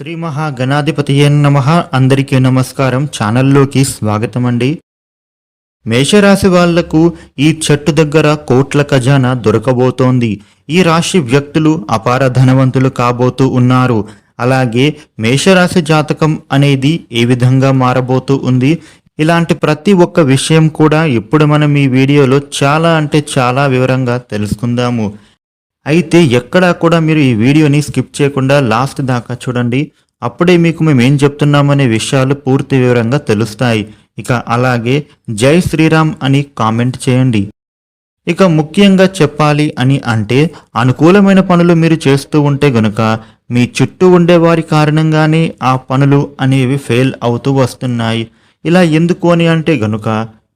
శ్రీ మహాగణాధిపతి నమ. అందరికీ నమస్కారం. ఛానల్లోకి స్వాగతం అండి మేషరాశి వాళ్ళకు ఈ చెట్టు దగ్గర కోట్ల ఖజానా దొరకబోతోంది. ఈ రాశి వ్యక్తులు అపార ధనవంతులు కాబోతూ ఉన్నారు. అలాగే మేషరాశి జాతకం అనేది ఏ విధంగా మారబోతూ ఉంది? ఇలాంటి ప్రతి ఒక్క విషయం కూడా ఇప్పుడు మనం ఈ వీడియోలో చాలా అంటే చాలా వివరంగా తెలుసుకుందాము. అయితే ఎక్కడా కూడా మీరు ఈ వీడియోని స్కిప్ చేయకుండా లాస్ట్ దాకా చూడండి. అప్పుడే మీకు మేము ఏం చెప్తున్నామనే విషయాలు పూర్తి వివరంగా తెలుస్తాయి. ఇక అలాగే జై శ్రీరామ్ అని కామెంట్ చేయండి. ఇక ముఖ్యంగా చెప్పాలి అని అంటే అనుకూలమైన పనులు మీరు చేస్తూ ఉంటే గనుక మీ చుట్టూ ఉండే వారి కారణంగానే ఆ పనులు అనేవి ఫెయిల్ అవుతూ వస్తున్నాయి. ఇలా ఎందుకు అని అంటే గనుక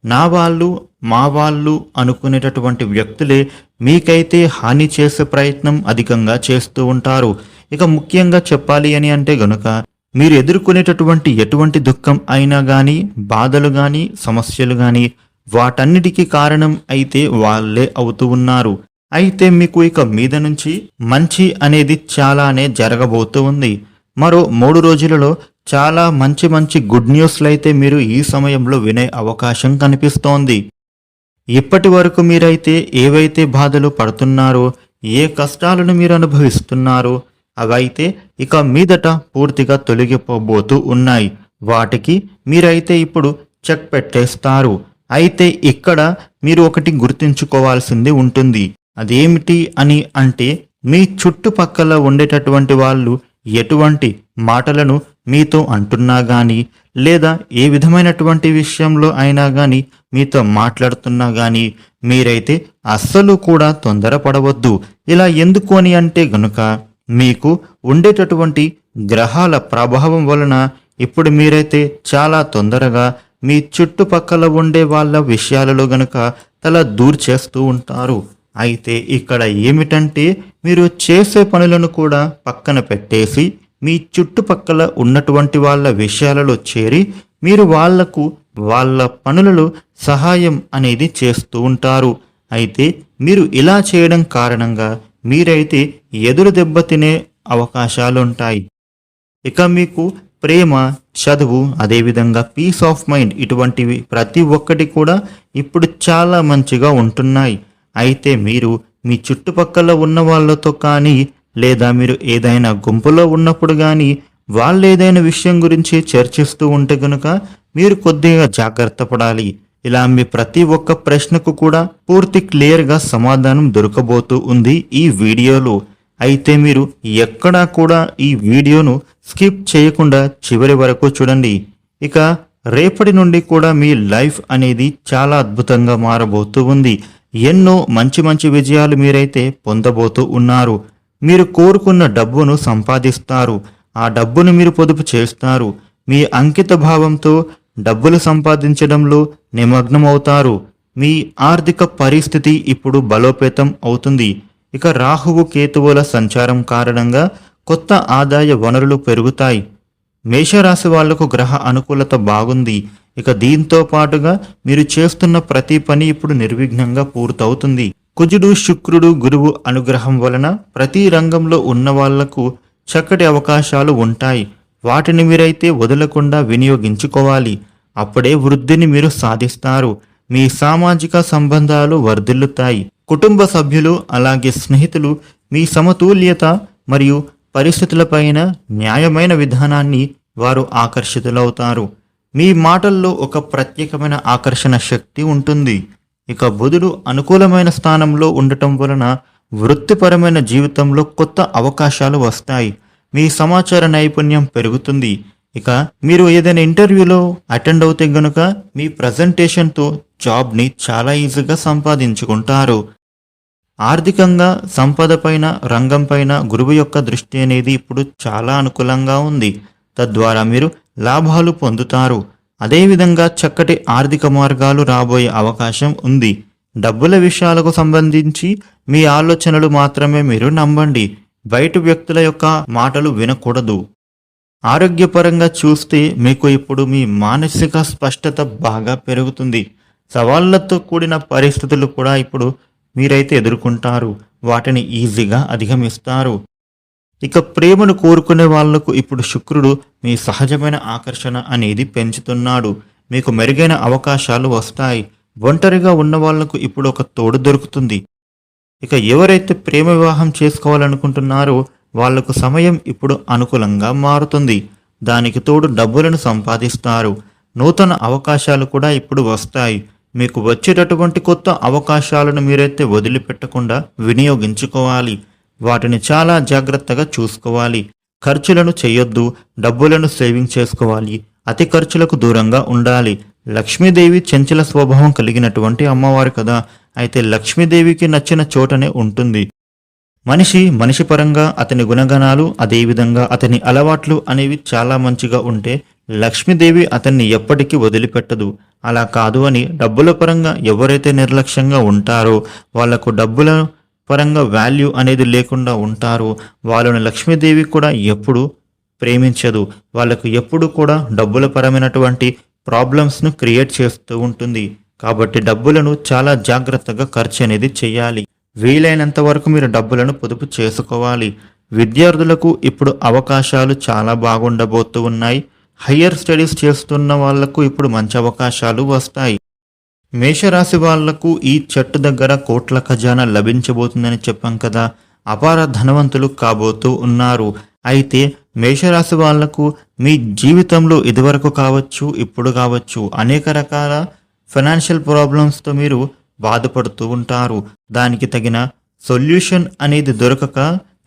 నా వాళ్ళు మా వాళ్ళు అనుకునేటటువంటి వ్యక్తులే మీకైతే హాని చేసే ప్రయత్నం అధికంగా చేస్తూ ఉంటారు. ఇక ముఖ్యంగా చెప్పాలి అని అంటే గనుక మీరు ఎదుర్కొనేటటువంటి ఎటువంటి దుఃఖం అయినా కానీ బాధలు కానీ సమస్యలు కానీ వాటన్నిటికీ కారణం అయితే వాళ్ళే అవుతూ ఉన్నారు. అయితే మీకు ఇక మీద నుంచి మంచి అనేది చాలానే జరగబోతూ ఉంది. మరో మూడు రోజులలో చాలా మంచి మంచి గుడ్ న్యూస్లు అయితే మీరు ఈ సమయంలో వినే అవకాశం కనిపిస్తోంది. ఇప్పటి వరకు మీరైతే ఏవైతే బాధలు పడుతున్నారో ఏ కష్టాలను మీరు అనుభవిస్తున్నారో అవైతే ఇక మీదట పూర్తిగా తొలగిపోబోతూ ఉన్నాయి. వాటికి మీరైతే ఇప్పుడు చెక్ పెట్టేస్తారు. అయితే ఇక్కడ మీరు ఒకటి గుర్తుంచుకోవాల్సింది ఉంటుంది. అదేమిటి అని అంటే మీ చుట్టుపక్కల ఉండేటటువంటి వాళ్ళు ఎటువంటి మాటలను మీతో అంటున్నా గాని లేదా ఏ విధమైనటువంటి విషయంలో అయినా గాని మీతో మాట్లాడుతున్నా గాని మీరైతే అస్సలు కూడా తొందరపడవద్దు. ఇలా ఎందుకు అని అంటే గనుక మీకు ఉండేటటువంటి గ్రహాల ప్రభావం వలన ఇప్పుడు మీరైతే చాలా తొందరగా మీ చుట్టుపక్కల ఉండే వాళ్ళ విషయాలలో గనుక తల దూర్ చేస్తూ ఉంటారు. అయితే ఇక్కడ ఏమిటంటే మీరు చేసే పనులను కూడా పక్కన పెట్టేసి మీ చుట్టుపక్కల ఉన్నటువంటి వాళ్ళ విషయాలలో చేరి మీరు వాళ్ళకు వాళ్ళ పనులలో సహాయం అనేది చేస్తూ ఉంటారు. అయితే మీరు ఇలా చేయడం కారణంగా మీరైతే ఎదురు దెబ్బ తినే అవకాశాలుంటాయి. ఇక మీకు ప్రేమ చదువు అదేవిధంగా పీస్ ఆఫ్ మైండ్ ఇటువంటివి ప్రతి ఒక్కటి కూడా ఇప్పుడు చాలా మంచిగా ఉంటున్నాయి. అయితే మీరు మీ చుట్టుపక్కల ఉన్న వాళ్ళతో కానీ లేదా మీరు ఏదైనా గుంపులో ఉన్నప్పుడు కానీ వాళ్ళు ఏదైనా విషయం గురించి చర్చిస్తూ ఉంటే కనుక మీరు కొద్దిగా జాగ్రత్త పడాలి. ఇలా మీ ప్రతి ఒక్క ప్రశ్నకు కూడా పూర్తి క్లియర్గా సమాధానం దొరకబోతూ ఉంది ఈ వీడియోలో. అయితే మీరు ఎక్కడా కూడా ఈ వీడియోను స్కిప్ చేయకుండా చివరి వరకు చూడండి. ఇక రేపటి నుండి కూడా మీ లైఫ్ అనేది చాలా అద్భుతంగా మారబోతూ ఉంది. ఎన్నో మంచి మంచి విజయాలు మీరైతే పొందబోతూ ఉన్నారు. మీరు కోరుకున్న డబ్బును సంపాదిస్తారు. ఆ డబ్బును మీరు పొదుపు చేస్తారు. మీ అంకిత భావంతో డబ్బులు సంపాదించడంలో నిమగ్నమవుతారు. మీ ఆర్థిక పరిస్థితి ఇప్పుడు బలోపేతం అవుతుంది. ఇక రాహువు కేతువుల సంచారం కారణంగా కొత్త ఆదాయ వనరులు పెరుగుతాయి. మేషరాశి వాళ్ళకు గ్రహ అనుకూలత బాగుంది. ఇక దీంతో పాటుగా మీరు చేస్తున్న ప్రతి పని ఇప్పుడు నిర్విఘ్నంగా పూర్తవుతుంది. కుజుడు శుక్రుడు గురువు అనుగ్రహం వలన ప్రతి రంగంలో ఉన్న వాళ్ళకు చక్కటి అవకాశాలు ఉంటాయి. వాటిని మీరైతే వదలకుండా వినియోగించుకోవాలి. అప్పుడే వృద్ధిని మీరు సాధిస్తారు. మీ సామాజిక సంబంధాలు వర్ధిల్లుతాయి. కుటుంబ సభ్యులు అలాగే స్నేహితులు మీ సమతుల్యత మరియు పరిస్థితులపైన న్యాయమైన విధానాన్ని వారు ఆకర్షితులవుతారు. మీ మాటల్లో ఒక ప్రత్యేకమైన ఆకర్షణ శక్తి ఉంటుంది. ఇక బుధుడు అనుకూలమైన స్థానంలో ఉండటం వలన వృత్తిపరమైన జీవితంలో కొత్త అవకాశాలు వస్తాయి. మీ సమాచార నైపుణ్యం పెరుగుతుంది. ఇక మీరు ఏదైనా ఇంటర్వ్యూలో అటెండ్ అవుతే గనుక మీ ప్రజెంటేషన్తో జాబ్ని చాలా ఈజీగా సంపాదించుకుంటారు. ఆర్థికంగా సంపద పైన రంగం పైన గురువు యొక్క దృష్టి అనేది ఇప్పుడు చాలా అనుకూలంగా ఉంది. తద్వారా మీరు లాభాలు పొందుతారు. అదేవిధంగా చక్కటి ఆర్థిక మార్గాలు రాబోయే అవకాశం ఉంది. డబ్బుల విషయాలకు సంబంధించి మీ ఆలోచనలు మాత్రమే మీరు నమ్మండి. బయట వ్యక్తుల యొక్క మాటలు వినకూడదు. ఆరోగ్యపరంగా చూస్తే మీకు ఇప్పుడు మీ మానసిక స్పష్టత బాగా పెరుగుతుంది. సవాళ్ళతో కూడిన పరిస్థితులు కూడా ఇప్పుడు మీరైతే ఎదుర్కొంటారు. వాటిని ఈజీగా అధిగమిస్తారు. ఇక ప్రేమను కోరుకునే వాళ్ళకు ఇప్పుడు శుక్రుడు మీ సహజమైన ఆకర్షణ అనేది పెంచుతున్నాడు. మీకు మెరుగైన అవకాశాలు వస్తాయి. ఒంటరిగా ఉన్న వాళ్ళకు ఇప్పుడు ఒక తోడు దొరుకుతుంది. ఇక ఎవరైతే ప్రేమ వివాహం చేసుకోవాలనుకుంటున్నారో వాళ్ళకు సమయం ఇప్పుడు అనుకూలంగా మారుతుంది. దానికి తోడు డబ్బులను సంపాదిస్తారు. నూతన అవకాశాలు కూడా ఇప్పుడు వస్తాయి. మీకు వచ్చేటటువంటి కొత్త అవకాశాలను మీరైతే వదిలిపెట్టకుండా వినియోగించుకోవాలి. వాటిని చాలా జాగ్రత్తగా చూసుకోవాలి. ఖర్చులను చేయొద్దు డబ్బులను సేవింగ్ చేసుకోవాలి. అతి ఖర్చులకు దూరంగా ఉండాలి. లక్ష్మీదేవి చంచల స్వభావం కలిగినటువంటి అమ్మవారు కదా. అయితే లక్ష్మీదేవికి నచ్చిన చోటనే ఉంటుంది. మనిషి మనిషి పరంగా అతని గుణగణాలు అదేవిధంగా అతని అలవాట్లు అనేవి చాలా మంచిగా ఉంటే లక్ష్మీదేవి అతన్ని ఎప్పటికీ వదిలిపెట్టదు. అలా కాదు అని డబ్బుల పరంగా ఎవరైతే నిర్లక్ష్యంగా ఉంటారో వాళ్ళకు డబ్బుల పరంగా వాల్యూ అనేది లేకుండా ఉంటారు. వాళ్ళను లక్ష్మీదేవి కూడా ఎప్పుడు ప్రేమించదు. వాళ్ళకు ఎప్పుడు కూడా డబ్బుల పరమైనటువంటి ప్రాబ్లమ్స్ను క్రియేట్ చేస్తూ ఉంటుంది. కాబట్టి డబ్బులను చాలా జాగ్రత్తగా ఖర్చు అనేది చేయాలి. వీలైనంత వరకు మీరు డబ్బులను పొదుపు చేసుకోవాలి. విద్యార్థులకు ఇప్పుడు అవకాశాలు చాలా బాగుండబోతూ ఉన్నాయి. హయ్యర్ స్టడీస్ చేస్తున్న వాళ్ళకు ఇప్పుడు మంచి అవకాశాలు వస్తాయి. మేషరాశి వాళ్ళకు ఈ చెట్టు దగ్గర కోట్ల ఖజానా లభించబోతుందని చెప్పాం కదా. అపార ధనవంతులు కాబోతూ ఉన్నారు. అయితే మేషరాశి వాళ్ళకు మీ జీవితంలో ఇదివరకు కావచ్చు ఇప్పుడు కావచ్చు అనేక రకాల ఫైనాన్షియల్ ప్రాబ్లమ్స్తో మీరు బాధపడుతూ ఉంటారు. దానికి తగిన సొల్యూషన్ అనేది దొరకక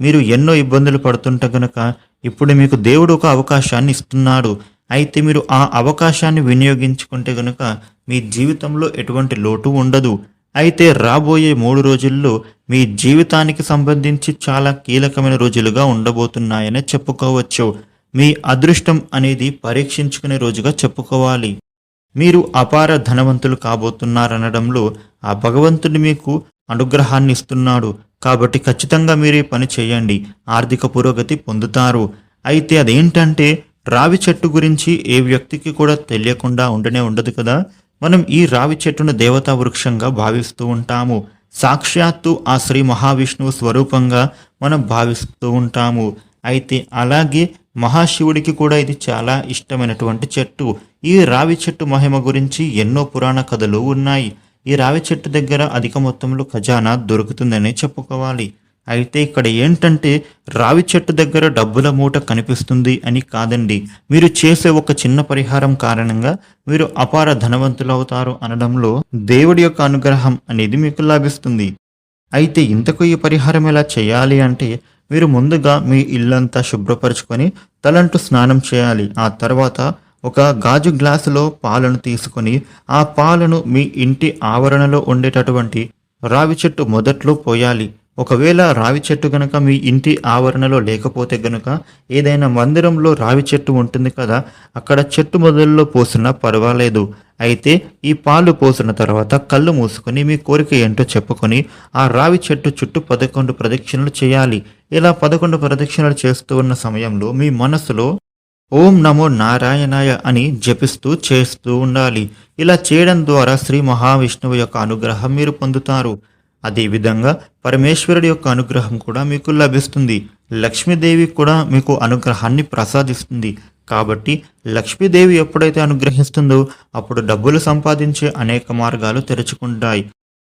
మీరు ఎన్నో ఇబ్బందులు పడుతుంటే కనుక ఇప్పుడు మీకు దేవుడు ఒక అవకాశాన్ని ఇస్తున్నాడు. అయితే మీరు ఆ అవకాశాన్ని వినియోగించుకుంటే గనుక మీ జీవితంలో ఎటువంటి లోటు ఉండదు. అయితే రాబోయే మూడు రోజుల్లో మీ జీవితానికి సంబంధించి చాలా కీలకమైన రోజులుగా ఉండబోతున్నాయని చెప్పుకోవచ్చు. మీ అదృష్టం అనేది పరీక్షించుకునే రోజుగా చెప్పుకోవాలి. మీరు అపార ధనవంతులు కాబోతున్నారనడంలో ఆ భగవంతుడు మీకు అనుగ్రహాన్ని ఇస్తున్నాడు. కాబట్టి ఖచ్చితంగా మీరే పని చేయండి. ఆర్థిక పురోగతి పొందుతారు. అయితే అదేంటంటే రావి చెట్టు గురించి ఏ వ్యక్తికి కూడా తెలియకుండా ఉండనే ఉండదు కదా? మనం ఈ రావి చెట్టును దేవతా వృక్షంగా భావిస్తూ ఉంటాము. సాక్షాత్తు ఆ శ్రీ మహావిష్ణువు స్వరూపంగా మనం భావిస్తూ ఉంటాము. అయితే అలాగే మహాశివుడికి కూడా ఇది చాలా ఇష్టమైనటువంటి చెట్టు. ఈ రావి చెట్టు మహిమ గురించి ఎన్నో పురాణ కథలు ఉన్నాయి. ఈ రావి చెట్టు దగ్గర అధిక మొత్తంలో ఖజానా దొరుకుతుందని చెప్పుకోవాలి. అయితే ఇక్కడ ఏంటంటే రావి చెట్టు దగ్గర డబ్బుల మూట కనిపిస్తుంది అని కాదండి. మీరు చేసే ఒక చిన్న పరిహారం కారణంగా మీరు అపార ధనవంతులవుతారు అనడంలో దేవుడి యొక్క అనుగ్రహం అనేది మీకు లభిస్తుంది. అయితే ఇంతకు ఈ పరిహారం ఎలా చేయాలి అంటే మీరు ముందుగా మీ ఇల్లంతా శుభ్రపరచుకొని తలంటు స్నానం చేయాలి. ఆ తర్వాత ఒక గాజు గ్లాసులో పాలను తీసుకొని ఆ పాలను మీ ఇంటి ఆవరణలో ఉండేటటువంటి రావి చెట్టు మొదట్లో పోయాలి. ఒకవేళ రావి చెట్టు గనక మీ ఇంటి ఆవరణలో లేకపోతే గనుక ఏదైనా మందిరంలో రావి చెట్టు ఉంటుంది కదా అక్కడ చెట్టు మొదల్లో పోసినా పర్వాలేదు. అయితే ఈ పాలు పోసిన తర్వాత కళ్ళు మూసుకొని మీ కోరిక ఏంటో చెప్పుకొని ఆ రావి చెట్టు చుట్టూ పదకొండు ప్రదక్షిణలు చేయాలి. ఇలా పదకొండు ప్రదక్షిణలు చేస్తూ ఉన్న సమయంలో మీ మనసులో ఓం నమో నారాయణాయ అని జపిస్తూ చేస్తూ ఉండాలి. ఇలా చేయడం ద్వారా శ్రీ మహావిష్ణువు యొక్క అనుగ్రహం మీరు పొందుతారు. అదేవిధంగా పరమేశ్వరుడి యొక్క అనుగ్రహం కూడా మీకు లభిస్తుంది. లక్ష్మీదేవి కూడా మీకు అనుగ్రహాన్ని ప్రసాదిస్తుంది. కాబట్టి లక్ష్మీదేవి ఎప్పుడైతే అనుగ్రహిస్తుందో అప్పుడు డబ్బులు సంపాదించే అనేక మార్గాలు తెరుచుకుంటాయి.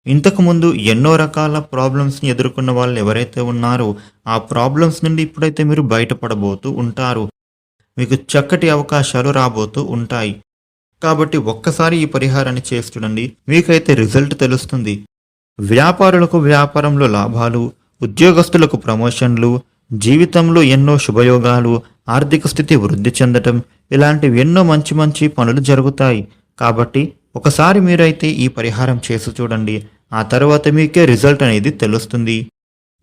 ఇంతకుముందు ఎన్నో రకాల ప్రాబ్లమ్స్ని ఎదుర్కొన్న వాళ్ళు ఎవరైతే ఉన్నారో ఆ ప్రాబ్లమ్స్ నుండి ఇప్పుడైతే మీరు బయటపడబోతూ ఉంటారు. మీకు చక్కటి అవకాశాలు రాబోతూ ఉంటాయి. కాబట్టి ఒక్కసారి ఈ పరిహారాన్ని చేసి చూడండి. మీకైతే రిజల్ట్ తెలుస్తుంది. వ్యాపారులకు వ్యాపారంలో లాభాలు ఉద్యోగస్తులకు ప్రమోషన్లు జీవితంలో ఎన్నో శుభయోగాలు ఆర్థిక స్థితి వృద్ధి చెందటం ఇలాంటివి ఎన్నో మంచి మంచి పనులు జరుగుతాయి. కాబట్టి ఒకసారి మీరైతే ఈ పరిహారం చేసి చూడండి. ఆ తర్వాత మీకే రిజల్ట్ అనేది తెలుస్తుంది.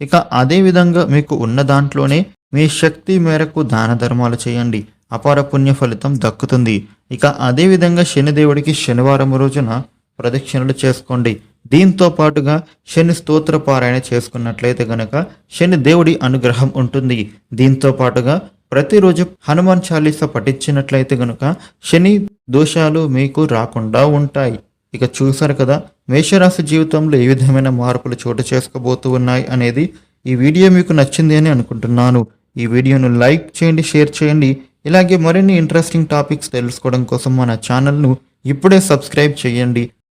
ఇక అదేవిధంగా మీకు ఉన్న దాంట్లోనే మీ శక్తి మేరకు దాన ధర్మాలు చేయండి. అపార పుణ్య ఫలితం దక్కుతుంది. ఇక అదే విధంగా శనిదేవుడికి శనివారం రోజున ప్రదక్షిణలు చేసుకోండి. దీంతో పాటుగా శని స్తోత్ర పారాయణ చేసుకున్నట్లయితే గనక శని దేవుడి అనుగ్రహం ఉంటుంది. దీంతో పాటుగా ప్రతిరోజు హనుమాన్ చాలీస పఠించినట్లయితే గనుక శని దోషాలు మీకు రాకుండా ఉంటాయి. ఇక చూసారు కదా మేషరాశి జీవితంలో ఏ విధమైన మార్పులు చోటు చేసుకోబోతూ ఉన్నాయి అనేది ఈ వీడియో మీకు నచ్చింది అని అనుకుంటున్నాను. ఈ వీడియోను లైక్ చేయండి షేర్ చేయండి. ఇలాగే మరిన్ని ఇంట్రెస్టింగ్ టాపిక్స్ తెలుసుకోవడం కోసం మన ఛానల్ను ఇప్పుడే సబ్స్క్రైబ్ చేయండి.